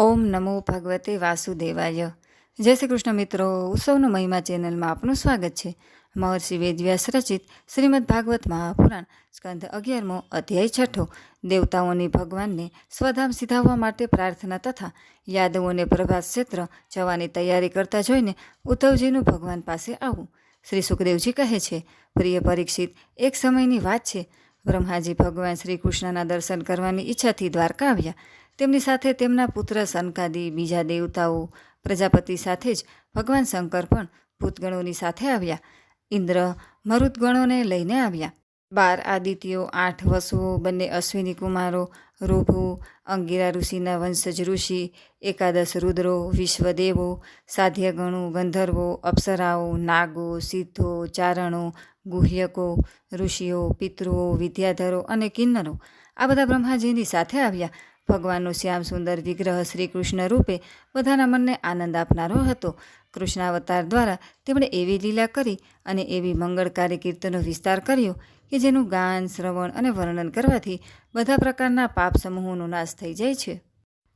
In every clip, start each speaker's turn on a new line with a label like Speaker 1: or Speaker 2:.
Speaker 1: ઓમ નમો ભગવતે વાસુદેવાય. જય શ્રી કૃષ્ણ મિત્રો ઉત્સવનો મહિમા ચેનલમાં આપનું સ્વાગત છે. મહર્ષિ વેદવ્યાસ રચિત શ્રીમદ ભાગવત મહાપુરાણ, સ્કંદ અગિયારમો અધ્યાય છઠ્ઠો. દેવતાઓની ભગવાનને સ્વધામ સિધાવવા માટે પ્રાર્થના તથા યાદવોને પ્રભાસ ક્ષેત્ર જવાની તૈયારી કરતા જોઈને ઉદ્ધવજીનું ભગવાન પાસે આવવું શ્રી સુખદેવજી કહે છે, પ્રિય પરીક્ષિત, એક સમયની વાત છે. બ્રહ્માજી ભગવાન શ્રી કૃષ્ણના દર્શન કરવાની ઈચ્છાથી દ્વારકા આવ્યા. તેમની સાથે તેમના પુત્ર સનકાદી, બીજા દેવતાઓ, પ્રજાપતિ સાથે જ ભગવાન શંકર પણ ભૂતગણોની સાથે આવ્યા. ઇન્દ્ર મરુદગણોને લઈને આવ્યા. બાર આદિત્યો, આઠ વસુઓ, બંને અશ્વિની કુમારો, રૂભુ, અંગીરા ઋષિના વંશજ ઋષિ, એકાદશ રુદ્રો, વિશ્વદેવો, સાધ્યગણો, ગંધર્વો, અપ્સરાઓ, નાગો, સિદ્ધો, ચારણો, ગુહ્યકો, ઋષિઓ, પિતૃઓ, વિદ્યાધરો અને કિન્નરો આ બધા બ્રહ્માજીની સાથે આવ્યા. ભગવાનનો શ્યામ સુંદર વિગ્રહ શ્રી કૃષ્ણ રૂપે બધાના મનને આનંદ આપનારો હતો. કૃષ્ણાવતાર દ્વારા તેમણે એવી લીલા કરી અને એવી મંગળકારી કીર્તનો વિસ્તાર કર્યો કે જેનું ગાન, શ્રવણ અને વર્ણન કરવાથી બધા પ્રકારના પાપ સમૂહોનો નાશ થઈ જાય છે.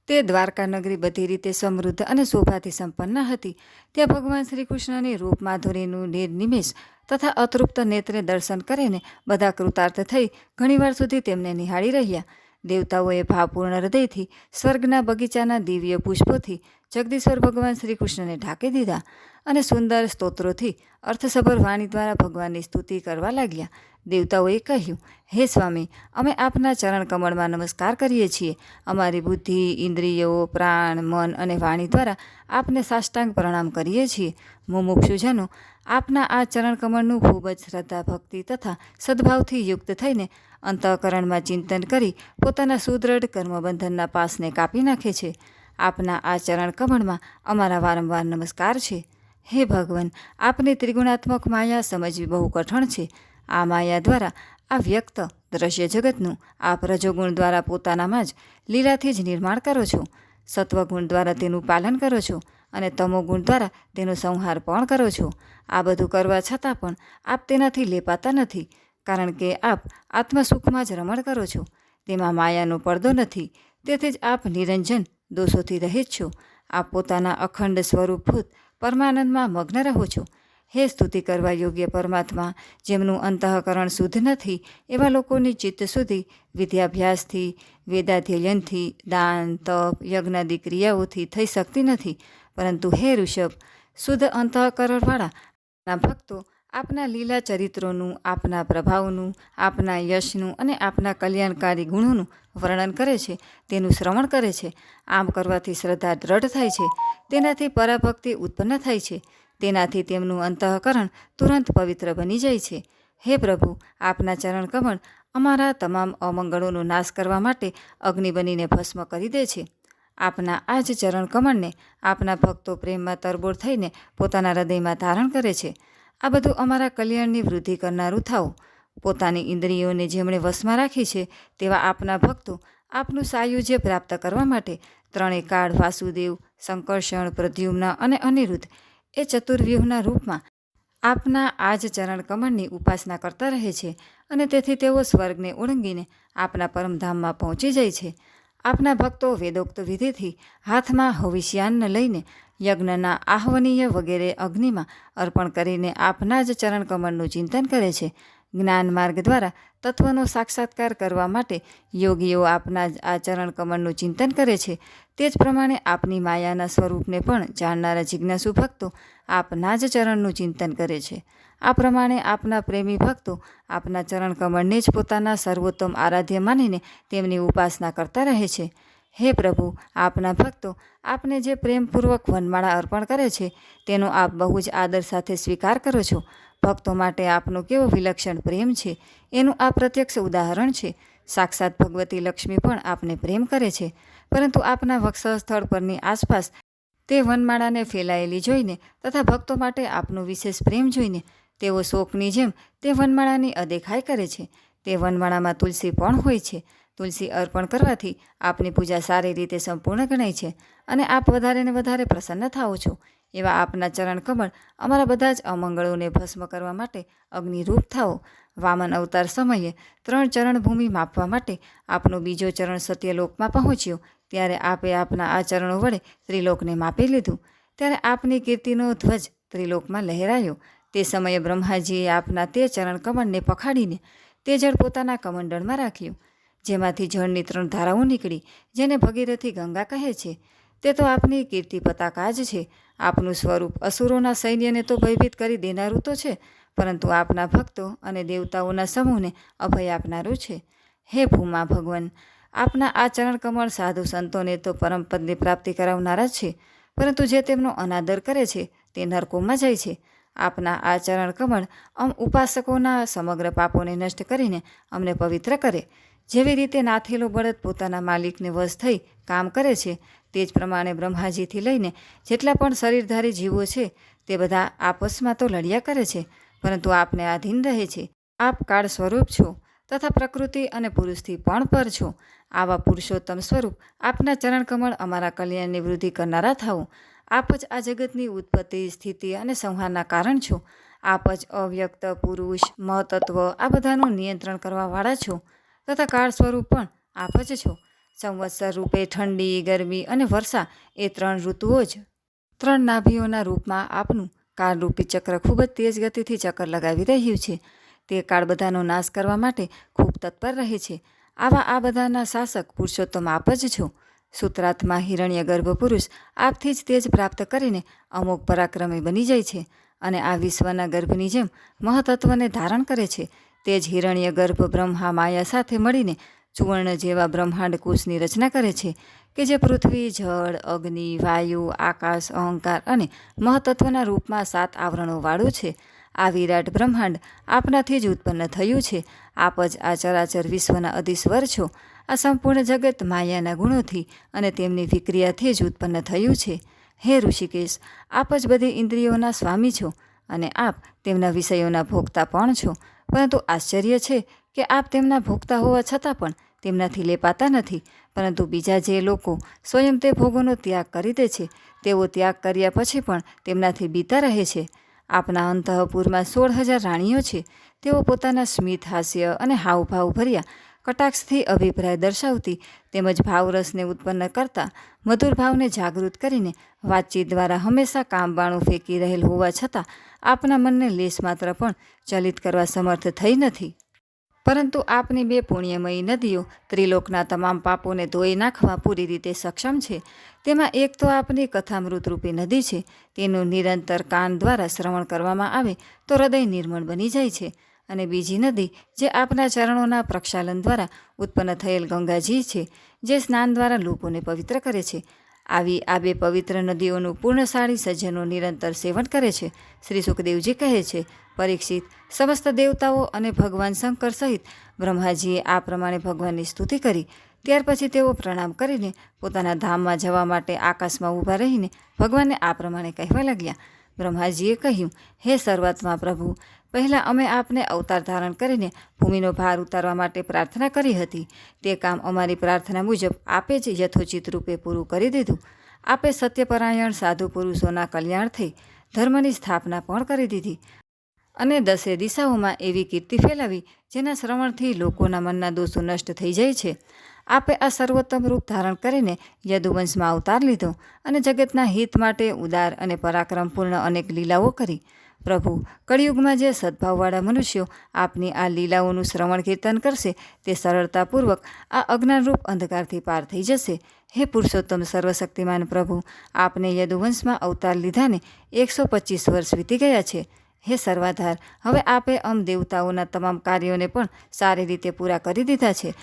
Speaker 1: તે દ્વારકા નગરી બધી રીતે સમૃદ્ધ અને શોભાથી સંપન્ન હતી. ત્યાં ભગવાન શ્રી કૃષ્ણની રૂપ માધુરીનું નિર્નિમેષ તથા અતૃપ્ત નેત્રે દર્શન કરીને બધા કૃતાર્થ થઈ ઘણીવાર સુધી તેમને નિહાળી રહ્યા. દેવતાઓએ ભાવપૂર્ણ હૃદયથી સ્વર્ગના બગીચાના દિવ્ય પુષ્પોથી જગદીશ્વર ભગવાન શ્રી કૃષ્ણને ઢાંકી દીધા. અને સુંદર સ્તોત્રોથી અર્થસભર વાણી દ્વારા ભગવાનની સ્તુતિ કરવા લાગ્યા. દેવતાઓએ કહ્યું, હે સ્વામી, અમે આપના ચરણ કમળમાં નમસ્કાર કરીએ છીએ. અમારી બુદ્ધિ, ઇન્દ્રિયો, પ્રાણ, મન અને વાણી દ્વારા આપને સાષ્ટાંગ પ્રણામ કરીએ છીએ. મુમુક્ષુજનો, આપના આ ચરણ કમળનું ખૂબ જ શ્રદ્ધા, ભક્તિ તથા સદભાવથી યુક્ત થઈને અંતઃકરણમાં ચિંતન કરી પોતાના સુદૃઢ કર્મબંધનના પાસને કાપી નાખે છે. આપના આ ચરણ કમળમાં અમારા વારંવાર નમસ્કાર છે. હે ભગવાન, આપની ત્રિગુણાત્મક માયા સમજવી બહુ કઠણ છે. આ માયા દ્વારા આ વ્યક્ત દ્રશ્ય જગતનું આપ રજોગુણ દ્વારા પોતાનામાં જ લીલાથી જ નિર્માણ કરો છો. સત્વગુણ દ્વારા તેનું પાલન કરો છો અને તમોગુણ દ્વારા તેનો સંહાર પણ કરો છો. આ બધું કરવા છતાં પણ આપ તેનાથી લેપાતા નથી, કારણ કે આપ આત્મસુખમાં જ રમણ કરો છો. તેમાં માયાનો પડદો નથી, તેથી જ આપ નિરંજન દોષોથી રહિત છો. આપ પોતાના અખંડ સ્વરૂપભૂત પરમાનંદમાં મગ્ન રહો છો. હે સ્તુતિ કરવા યોગ્ય પરમાત્મા, જેમનું અંતઃકરણ શુદ્ધ નથી, એવા લોકોની ચિત્ત સુધી વિદ્યાભ્યાસથી, વેદાધ્યયનથી, દાન, તપ યજ્ઞાદિ ક્રિયાઓથી થઈ શકતી નથી. પરંતુ હે ઋષભ, શુદ્ધ અંતઃકરણવાળા ભક્તો આપના લીલા ચરિત્રોનું, આપના પ્રભાવનું, આપના યશનું અને આપના કલ્યાણકારી ગુણોનું વર્ણન કરે છે, તેનું શ્રવણ કરે છે. આમ કરવાથી શ્રદ્ધા દ્રઢ થાય છે, તેનાથી પરાભક્તિ ઉત્પન્ન થાય છે, તેનાથી તેમનું અંતઃકરણ તુરંત પવિત્ર બની જાય છે. હે પ્રભુ, આપના ચરણ કમળ અમારા તમામ અમંગળોનો નાશ કરવા માટે અગ્નિ બનીને ભસ્મ કરી દે છે. આપના આ જ ચરણ કમળને આપના ભક્તો પ્રેમમાં તરબોળ થઈને પોતાના હૃદયમાં ધારણ કરે છે. આ બધું અમારા કલ્યાણની વૃદ્ધિ કરનારું થાઓ. પોતાની ઇન્દ્રિયોને જેમણે વશમાં રાખી છે, તેવા આપના ભક્તો આપનું સાયુજ્ય પ્રાપ્ત કરવા માટે ત્રણેય કાળ વાસુદેવ સંકર્ષણ પ્રદ્યુમ્ન અને અનિરુદ્ધ એ ચતુર્વ્યૂહના રૂપમાં આપના આ જ ચરણ કમળની ઉપાસના કરતા રહે છે અને તેથી તેઓ સ્વર્ગને ઓળંગીને આપના પરમધામમાં પહોંચી જાય છે. આપના ભક્તો વેદોક્ત વિધિથી હાથમાં હવિષ્યાન્ન લઈને યજ્ઞના આહ્વનીય વગેરે અગ્નિમાં અર્પણ કરીને આપના જ ચરણકમળનું ચિંતન કરે છે. જ્ઞાન માર્ગ દ્વારા તત્વનો સાક્ષાત્કાર કરવા માટે યોગીઓ આપના જ આ ચરણકમળનું ચિંતન કરે છે. તે જ પ્રમાણે આપની માયાના સ્વરૂપને પણ જાણનારા જિજ્ઞાસુ ભક્તો આપના જ ચરણનું ચિંતન કરે છે. આ પ્રમાણે આપના પ્રેમી ભક્તો આપના ચરણ કમળને જ પોતાના સર્વોત્તમ આરાધ્ય માનીને તેમની ઉપાસના કરતા રહે છે. હે પ્રભુ, આપના ભક્તો આપને જે પ્રેમપૂર્વક વનમાળા અર્પણ કરે છે, તેનો આપ બહુ જ આદર સાથે સ્વીકાર કરો છો. ભક્તો માટે આપનો કેવો વિલક્ષણ પ્રેમ છે, એનું આ પ્રત્યક્ષ ઉદાહરણ છે. સાક્ષાત ભગવતી લક્ષ્મી પણ આપને પ્રેમ કરે છે, પરંતુ આપના વક્ષ સ્થળ પરની આસપાસ તે વનમાળાને ફેલાયેલી જોઈને તથા ભક્તો માટે આપનો વિશેષ પ્રેમ જોઈને તેઓ શોકની જેમ તે વનમાળાની અદેખાઈ કરે છે. તે વનમાળામાં તુલસી પણ હોય છે. તુલસી અર્પણ કરવાથી આપની પૂજા સારી રીતે સંપૂર્ણ ગણાય છે અને આપ વધારે ને વધારે પ્રસન્ન થાઓ છો. એવા આપના ચરણ કમળ અમારા બધા જ અમંગળોને ભસ્મ કરવા માટે અગ્નિરૂપ થાઓ. વામન અવતાર સમયે ત્રણ ચરણ ભૂમિ માપવા માટે આપનો બીજો ચરણ સત્યલોકમાં પહોંચ્યો. ત્યારે આપે આપના આ ચરણો વડે ત્રિલોકને માપી લીધું. ત્યારે આપની કીર્તિનો ધ્વજ ત્રિલોકમાં લહેરાયો. તે સમયે બ્રહ્માજીએ આપના તે ચરણ કમળને પખાડીને તે જળ પોતાના કમંડળમાં રાખ્યું. જેમાંથી જળની ત્રણ ધારાઓ નીકળી, જેને ભગીરથી ગંગા કહે છે. તે તો આપની કીર્તિ પતાકા જ છે. આપનું સ્વરૂપ અસુરોના સૈન્યને તો ભયભીત કરી દેનારું તો છે, પરંતુ આપના ભક્તો અને દેવતાઓના સમૂહને અભય આપનારું છે. હે ભૂમા ભગવાન, આપના આ ચરણ કમળ સાધુ સંતોને તો પરમપદની પ્રાપ્તિ કરાવનારા છે, પરંતુ જે તેમનો અનાદર કરે છે, તે નરકોમાં જાય છે. આપના આ ચરણ કમળ અમ ઉપાસકોના સમગ્ર પાપોને નષ્ટ કરીને અમને પવિત્ર કરે. જેવી રીતે નાથેલો બળદ પોતાના માલિકને વશ થઈ કામ કરે છે, તે જ પ્રમાણે બ્રહ્માજીથી લઈને જેટલા પણ શરીરધારી જીવો છે, તે બધા આપસમાં તો લડ્યા કરે છે, પરંતુ આપને આધીન રહે છે. આપ કાળ સ્વરૂપ છો તથા પ્રકૃતિ અને પુરુષથી પણ પર છો. આવા પુરુષોત્તમ સ્વરૂપ આપના ચરણકમળ અમારા કલ્યાણની વૃદ્ધિ કરનારા થાઓ. આપ જ આ જગતની ઉત્પત્તિ, સ્થિતિ અને સંહારના કારણ છો. આપ જ અવ્યક્ત, પુરુષ, મહતત્વ આ બધાનું નિયંત્રણ કરવાવાળા છો તથા કાળ સ્વરૂપ પણ આપ જ છો. સંવત્સર રૂપે ઠંડી, ગરમી અને વર્ષા એ ત્રણ ઋતુઓ જ. ત્રણ નાભીઓના રૂપમાં આપનું કાળરૂપી ચક્ર ખૂબ જ તેજ ગતિથી ચક્કર લગાવી રહ્યું છે. તે કાળ બધાનો નાશ કરવા માટે ખૂબ તત્પર રહે છે. આવા આ બધાના શાસક પુરુષોત્તમ આપ જ છો. સૂત્રાત્મા હિરણ્ય ગર્ભ પુરુષ આપથી જ તેજ પ્રાપ્ત કરીને અમુક પરાક્રમી બની જાય છે અને આ વિશ્વના ગર્ભની જેમ મહતત્વને ધારણ કરે છે. તે જ હિરણ્ય ગર્ભ બ્રહ્મા માયા સાથે મળીને સુવર્ણ જેવા બ્રહ્માંડ કોષની રચના કરે છે કે જે પૃથ્વી, જળ, અગ્નિ, વાયુ, આકાશ, અહંકાર અને મહતત્વના રૂપમાં સાત આવરણોવાળું છે. આ વિરાટ બ્રહ્માંડ આપનાથી જ ઉત્પન્ન થયું છે આપ જ આ ચરાચર વિશ્વના અધિશ્વર છો. આ સંપૂર્ણ જગત માયાના ગુણોથી અને તેમની વિક્રિયાથી જ ઉત્પન્ન થયું છે. હે ઋષિકેશ, આપ જ બધી ઇન્દ્રિયોના સ્વામી છો અને આપ તેમના વિષયોના ભોગતા પણ છો. પરંતુ આશ્ચર્ય છે કે આપ તેમના ભોગતા હોવા છતાં પણ તેમનાથી લેપાતા નથી. પરંતુ બીજા જે લોકો સ્વયં તે ભોગોનો ત્યાગ કરી દે છે, તેઓ ત્યાગ કર્યા પછી પણ તેમનાથી બીતા રહે છે. આપના અંતઃપુરમાં સોળ હજાર રાણીઓ છે, તેઓ પોતાના સ્મિત, હાસ્ય અને હાવભાવ ભર્યા કટાક્ષથી અભિપ્રાય દર્શાવતી તેમજ ભાવરસને ઉત્પન્ન કરતા મધુર ભાવને જાગૃત કરીને વાતચીત દ્વારા હંમેશા કામબાણું ફેંકી રહેલ હોવા છતાં આપના મનને લેશ માત્ર પણ ચલિત કરવા સમર્થ થઈ નથી. પરંતુ આપની બે પુણ્યમયી નદીઓ ત્રિલોકના તમામ પાપોને ધોઈ નાખવા પૂરી રીતે સક્ષમ છે. તેમાં એક તો આપની કથામૃત રૂપી નદી છે. તેનું નિરંતર કાન દ્વારા શ્રવણ કરવામાં આવે તો હૃદય નિર્મળ બની જાય છે. અને બીજી નદી, જે આપના ચરણોના પ્રક્ષાલન દ્વારા ઉત્પન્ન થયેલ ગંગાજી છે, જે સ્નાન દ્વારા લોકોને પવિત્ર કરે છે. આવી આ બે પવિત્ર નદીઓનું પૂર્ણશાળી સજ્જનો નિરંતર સેવન કરે છે, શ્રી સુખદેવજી કહે છે. પરીક્ષિત સમસ્ત દેવતાઓ અને ભગવાન શંકર સહિત બ્રહ્માજીએ આ પ્રમાણે ભગવાનની સ્તુતિ કરી. ત્યાર પછી તેઓ પ્રણામ કરીને પોતાના ધામમાં જવા માટે આકાશમાં ઊભા રહીને ભગવાનને આ પ્રમાણે કહેવા લાગ્યા. બ્રહ્માજીએ કહ્યું, હે સર્વાત્મા પ્રભુ, પહેલાં અમે આપને અવતાર ધારણ કરીને ભૂમિનો ભાર ઉતારવા માટે પ્રાર્થના કરી હતી. તે કામ અમારી પ્રાર્થના મુજબ આપે જ યથોચિત રૂપે પૂરું કરી દીધું. આપે સત્યપરાયણ સાધુ પુરુષોના કલ્યાણ થઈ ધર્મની સ્થાપના પણ કરી દીધી. અને દસે દિશાઓમાં એવી કીર્તિ ફેલાવી, જેના શ્રવણથી લોકોના મનના દોષો નષ્ટ થઈ જાય છે. આપે આ સર્વોત્તમ રૂપ ધારણ કરીને યદુવંશમાં અવતાર લીધો અને જગતના હિત માટે ઉદાર અને પરાક્રમપૂર્ણ અનેક લીલાઓ કરી. પ્રભુ, કળિયુગમાં જે સદભાવવાળા મનુષ્યો આપની આ લીલાઓનું શ્રવણ કીર્તન કરશે, તે સરળતાપૂર્વક આ અજ્ઞાનરૂપ અંધકારથી પાર થઈ જશે. હે પુરુષોત્તમ સર્વશક્તિમાન પ્રભુ, આપને યદુવંશમાં અવતાર લીધાને એકસો પચીસ વર્ષ વીતી ગયા છે. હે સર્વાધાર, હવે આપે અમ દેવતાઓના તમામ કાર્યોને પણ સારી રીતે પૂરા કરી દીધા છે.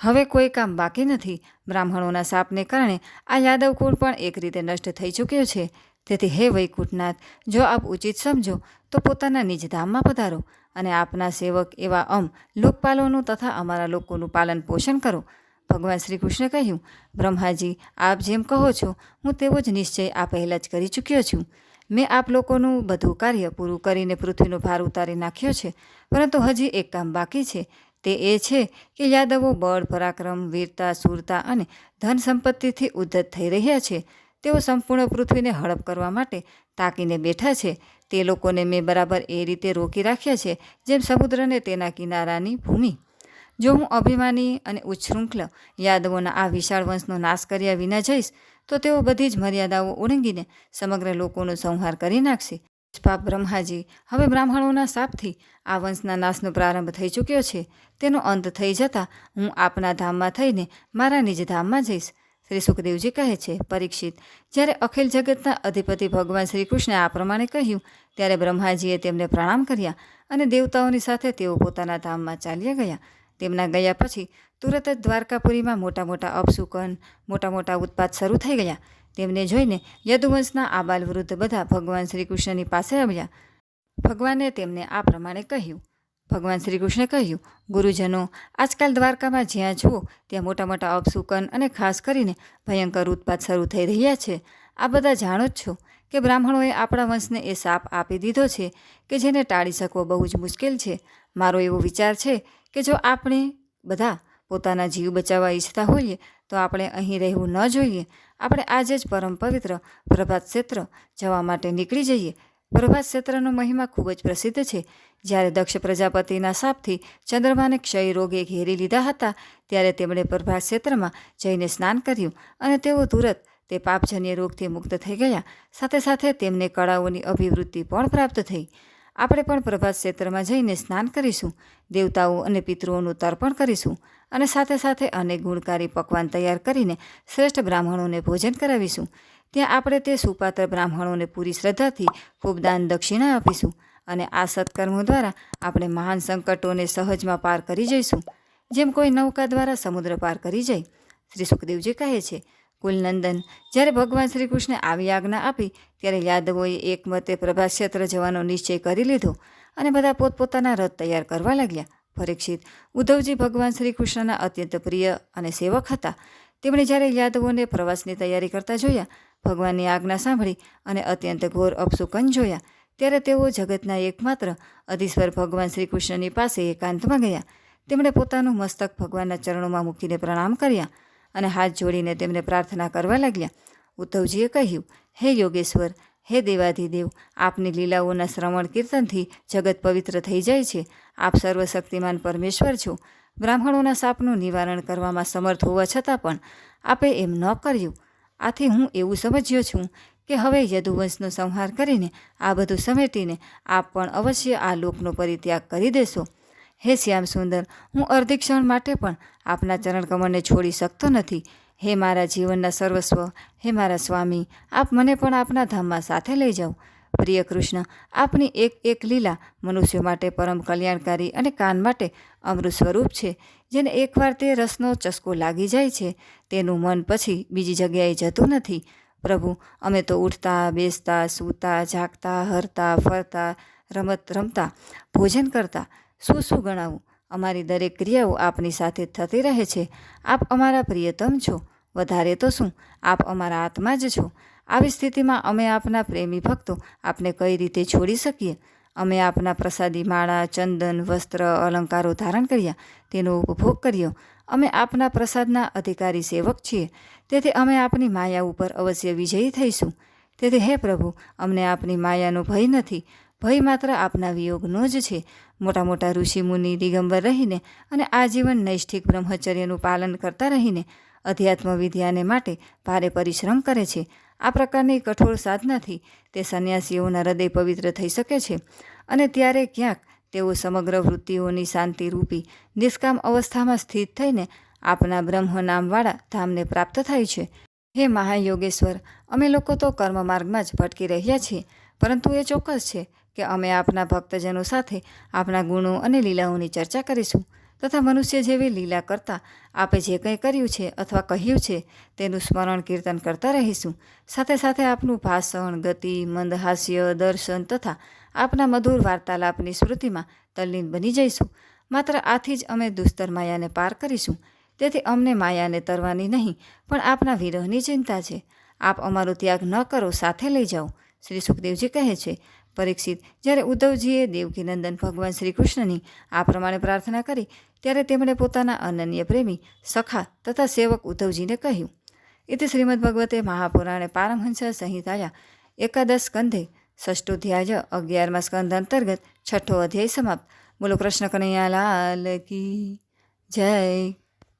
Speaker 1: હવે કોઈ કામ બાકી નથી. બ્રાહ્મણોના શાપને કારણે આ યાદવ કુળ પણ એક રીતે નષ્ટ થઈ ચૂક્યો છે. તેથી હે વૈકુંઠનાથ, જો આપ ઉચિત સમજો, તો પોતાના નિજધામમાં પધારો અને આપના સેવક એવા અમ લોકપાલોનું તથા અમારા લોકોનું પાલન પોષણ કરો. ભગવાન શ્રી કૃષ્ણ કહ્યું, બ્રહ્માજી, આપ જેમ કહો છો, હું તેવો જ નિશ્ચય આ પહેલાં જ કરી ચૂક્યો છું. મેં આપ લોકોનું બધું કાર્ય પૂરું કરીને પૃથ્વીનો ભાર ઉતારી નાખ્યો છે, પરંતુ હજી એક કામ બાકી છે. તે એ છે કે યાદવો બળ, પરાક્રમ, વીરતા શૂરતા અને ધન સંપત્તિથી ઉદ્ધત થઈ રહ્યા છે. તેઓ સંપૂર્ણ પૃથ્વીને હડપ કરવા માટે તાકીને બેઠા છે. તે લોકોને મેં બરાબર એ રીતે રોકી રાખ્યા છે, જેમ સમુદ્રને તેના કિનારાની ભૂમિ. જો હું અભિમાની અને ઉચ્છૃંખલ યાદવોના આ વિશાળ વંશનો નાશ કર્યા વિના જઈશ તો તેઓ બધી જ મર્યાદાઓ ઓળંગીને સમગ્ર લોકોનો સંહાર કરી નાખશે. પાપ બ્રહ્માજી, હવે બ્રાહ્મણોના શાપથી આ વંશના નાશનો પ્રારંભ થઈ ચૂક્યો છે. તેનો અંત થઈ જતાં હું આપના ધામમાં થઈને મારા નિજ ધામમાં જઈશ. શ્રી સુખદેવજી કહે છે, પરીક્ષિત, જ્યારે અખિલ જગતના અધિપતિ ભગવાન શ્રી કૃષ્ણે આ પ્રમાણે કહ્યું, ત્યારે બ્રહ્માજીએ તેમને પ્રણામ કર્યા અને દેવતાઓની સાથે તેઓ પોતાના ધામમાં ચાલ્યા ગયા. તેમના ગયા પછી તુરત જ દ્વારકાપુરીમાં મોટા મોટા અપશુકન, મોટા મોટા ઉત્પાત શરૂ થઈ ગયા. તેમને જોઈને યદુવંશના આબાલ વૃદ્ધ બધા ભગવાન શ્રી કૃષ્ણની પાસે આવ્યા. ભગવાને તેમને આ પ્રમાણે કહ્યું. ભગવાન શ્રી કૃષ્ણે કહ્યું, ગુરુજનો, આજકાલ દ્વારકામાં જ્યાં જુઓ, ત્યાં મોટા મોટા અપશુકન અને ખાસ કરીને ભયંકર ઉત્પાત શરૂ થઈ રહ્યા છે. આ બધા જાણો જ છો કે બ્રાહ્મણોએ આપણા વંશને એ શાપ આપી દીધો છે કે જેને ટાળી શકવો બહુ જ મુશ્કેલ છે. મારો એવો વિચાર છે કે જો આપણે બધા પોતાના જીવ બચાવવા ઈચ્છતા હોઈએ, તો આપણે અહીં રહેવું ન જોઈએ. આપણે આજે જ પરમ પવિત્ર પ્રભાત ક્ષેત્ર જવા માટે નીકળી જઈએ. પ્રભાત ક્ષેત્રનો મહિમા ખૂબ જ પ્રસિદ્ધ છે. જ્યારે દક્ષ પ્રજાપતિના શાપથી ચંદ્રમાને ક્ષય રોગે ઘેરી લીધા હતા, ત્યારે તેમણે પ્રભાત ક્ષેત્રમાં જઈને સ્નાન કર્યું અને તેઓ તુરત તે પાપજન્ય રોગથી મુક્ત થઈ ગયા. સાથે સાથે તેમને કળાઓની અભિવૃદ્ધિ પણ પ્રાપ્ત થઈ. આપણે પણ પ્રભાત ક્ષેત્રમાં જઈને સ્નાન કરીશું, દેવતાઓ અને પિતૃઓનું તર્પણ કરીશું અને સાથે સાથે અનેક ગુણકારી પકવાન તૈયાર કરીને શ્રેષ્ઠ બ્રાહ્મણોને ભોજન કરાવીશું. ત્યાં આપણે તે સુપાત્ર બ્રાહ્મણોને પૂરી શ્રદ્ધાથી ખૂબ દાન દક્ષિણા આપીશું અને આ સત્કર્મો દ્વારા આપણે મહાન સંકટોને સહજમાં પાર કરી જઈશું. જેમ કોઈ નૌકા દ્વારા સમુદ્ર પાર કરી જાય, શ્રી સુખદેવજી કહે છે કુલનંદન. જ્યારે ભગવાન શ્રી કૃષ્ણે આવી આજ્ઞા આપી, ત્યારે યાદવોએ એકમતે પ્રભાસ ક્ષેત્ર જવાનો નિશ્ચય કરી લીધો અને બધા પોતપોતાના રથ તૈયાર કરવા લાગ્યા. પરીક્ષિત ઉદ્ધવજી ભગવાન શ્રી કૃષ્ણના અત્યંત પ્રિય અને સેવક હતા. તેમણે જ્યારે યાદવોને પ્રવાસની તૈયારી કરતા જોયા, ભગવાનની આજ્ઞા સાંભળી અને અત્યંત ઘોર અપશુકન જોયા, ત્યારે તેઓ જગતના એકમાત્ર અધીશ્વર ભગવાન શ્રી કૃષ્ણની પાસે એકાંતમાં ગયા. તેમણે પોતાનું મસ્તક ભગવાનના ચરણોમાં મૂકીને પ્રણામ કર્યા. અને હાથ જોડીને તેમને પ્રાર્થના કરવા લાગ્યા. ઉદ્ધવજીએ કહ્યું, હે યોગેશ્વર, હે દેવાધિદેવ આપની લીલાઓના શ્રવણ કીર્તનથી જગત પવિત્ર થઈ જાય છે. આપ સર્વશક્તિમાન પરમેશ્વર છો. બ્રાહ્મણોના સાપનું નિવારણ કરવામાં સમર્થ હોવા છતાં પણ આપે એમ ન કર્યું. આથી હું એવું સમજ્યો છું કે હવે યદુવંશનો સંહાર કરીને આ બધું સમેટીને આપ પણ અવશ્ય આ લોકનો પરિત્યાગ કરી દેશો. હે શ્યામ સુંદર, હું અર્ધી ક્ષણ માટે પણ આપના ચરણકમળને છોડી શકતો નથી. હે મારા જીવનના સર્વસ્વ, હે મારા સ્વામી, આપ મને પણ આપના ધામમાં સાથે લઈ જાઓ. પ્રિય કૃષ્ણ, આપની એક એક લીલા મનુષ્યો માટે પરમ કલ્યાણકારી અને કાન માટે અમૃત સ્વરૂપ છે, જેને એકવાર તે રસનો ચસ્કો લાગી જાય છે, તેનું મન પછી બીજી જગ્યાએ જતું નથી. પ્રભુ, અમે તો ઉઠતા, બેસતા, સૂતા, જાગતા, હરતા, ફરતા, રમત રમતા, ભોજન કરતા શું શું ગણાવું? અમારી દરેક ક્રિયાઓ આપની સાથે થતી રહે છે. આપ અમારા પ્રિયતમ છો. વધારે તો શું? આપ અમારા આત્મા જ છો. આવી સ્થિતિમાં અમે આપના પ્રેમી ભક્તો. આપને કઈ રીતે છોડી શકીએ? અમે આપના પ્રસાદી માળા, ચંદન, વસ્ત્ર, અલંકારો ધારણ કર્યા. તેનો ઉપભોગ કર્યો. અમે આપના પ્રસાદના અધિકારી સેવક છીએ. તેથી અમે આપની માયા ઉપર અવશ્ય વિજયી થઈશું. તેથી હે પ્રભુ, અમને આપની માયાનો ભય નથી. ભય માત્ર આપના વિયોગનો જ છે. મોટા મોટા ઋષિ, મુનિ, દિગંબર રહીને અને આજીવન નૈષ્ઠિક બ્રહ્મચર્યનું પાલન કરતા રહીને અધ્યાત્મ વિદ્યાને માટે ભારે પરિશ્રમ કરે છે. આ પ્રકારની કઠોર સાધનાથી તે સંન્યાસીઓના હૃદય પવિત્ર થઈ શકે છે અને ત્યારે ક્યાંક તેઓ સમગ્ર વૃત્તિઓની શાંતિરૂપી, નિષ્કામ અવસ્થામાં સ્થિત થઈને આપના બ્રહ્મ નામવાળા ધામને પ્રાપ્ત થાય છે. હે મહાયોગેશ્વર, અમે લોકો તો કર્મ માર્ગમાં જ ભટકી રહ્યા છીએ, પરંતુ એ ચોક્કસ છે કે અમે આપના ભક્તજનો સાથે આપના ગુણો અને લીલાઓની ચર્ચા કરીશું તથા મનુષ્ય જેવી લીલા કરતાં આપે જે કંઈ કર્યું છે અથવા કહ્યું છે તેનું સ્મરણ કીર્તન કરતા રહીશું. સાથે સાથે આપનું ભાષણ, ગતિ મંદહાસ્ય દર્શન તથા આપના મધુર વાર્તાલાપની સ્મૃતિમાં તલ્લીન બની જઈશું. માત્ર આથી જ અમે દુસ્તર માયાને પાર કરીશું. તેથી અમને માયાને તરવાની નહીં, પણ આપના વિરહની ચિંતા છે. આપ અમારો ત્યાગ ન કરો, સાથે લઈ જાઓ. શ્રી સુખદેવજી કહે છે પરીક્ષિત. જ્યારે ઉદ્ધવજીએ દેવકીનંદન ભગવાન શ્રી કૃષ્ણની આ પ્રમાણે પ્રાર્થના કરી, ત્યારે તેમણે પોતાના અનન્ય પ્રેમી, સખા તથા સેવક ઉદ્ધવજીને કહ્યું, ઇતિ શ્રીમદ ભગવતે મહાપુરાણે પારમહંસ સંહિતાયા એકાદશ સ્કંધે ષષ્ઠોધ્યાય અગિયારમાં સ્કંધ અંતર્ગત છઠ્ઠો અધ્યાય સમાપ્ત. બોલો કૃષ્ણ કનૈયા લાલ કી જય.